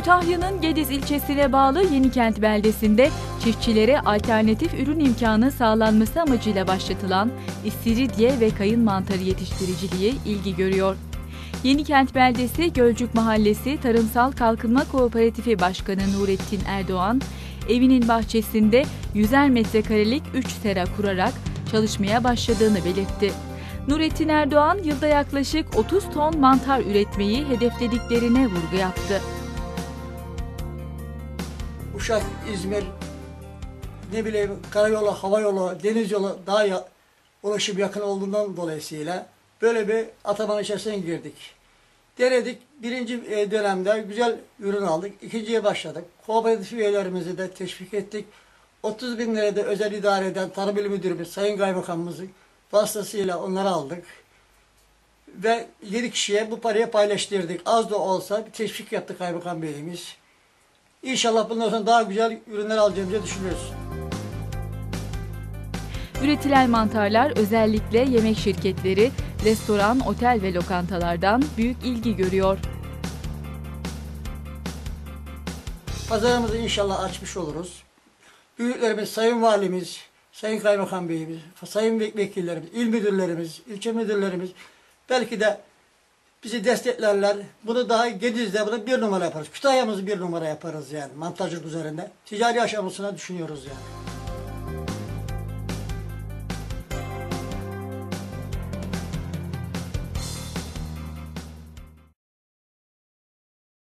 Kütahya'nın Gediz ilçesine bağlı Yenikent beldesinde çiftçilere alternatif ürün imkanı sağlanması amacıyla başlatılan istiridye ve kayın mantarı yetiştiriciliği ilgi görüyor. Yenikent beldesi Gölcük Mahallesi Tarımsal Kalkınma Kooperatifi Başkanı Nurettin Erdoğan, evinin bahçesinde 100'er metrekarelik 3 sera kurarak çalışmaya başladığını belirtti. Nurettin Erdoğan yılda yaklaşık 30 ton mantar üretmeyi hedeflediklerine vurgu yaptı. Uşak, İzmir, ne bileyim karayolu, hava yolu, deniz yolu daha ya, ulaşım yakın olduğundan dolayısıyla böyle bir ataman içerisine girdik. Denedik. Birinci e, dönemde güzel ürün aldık. İkinciye başladık. Kooperatif üyelerimizi de teşvik ettik. 30 bin lirada özel idare eden Tarım İl Müdürümüz, Sayın Kaymakamımızın vasıtasıyla onları aldık. Ve 7 kişiye bu parayı paylaştırdık. Az da olsa bir teşvik yaptı Kaymakam Beyimiz. İnşallah bundan sonra daha güzel ürünler alacağımızı düşünüyoruz. Üretilen mantarlar özellikle yemek şirketleri, restoran, otel ve lokantalardan büyük ilgi görüyor. Pazarımızı inşallah açmış oluruz. Büyüklerimiz, Sayın Valimiz, Sayın Kaymakam Beyimiz, Sayın Vek- Vekillerimiz, il müdürlerimiz, ilçe müdürlerimiz belki de bizi desteklerler. Bunu daha Gediz'de bunu bir numara yaparız. Kütahya'mızı bir numara yaparız yani. Mantajcılık üzerinde. Ticari aşamasına düşünüyoruz yani.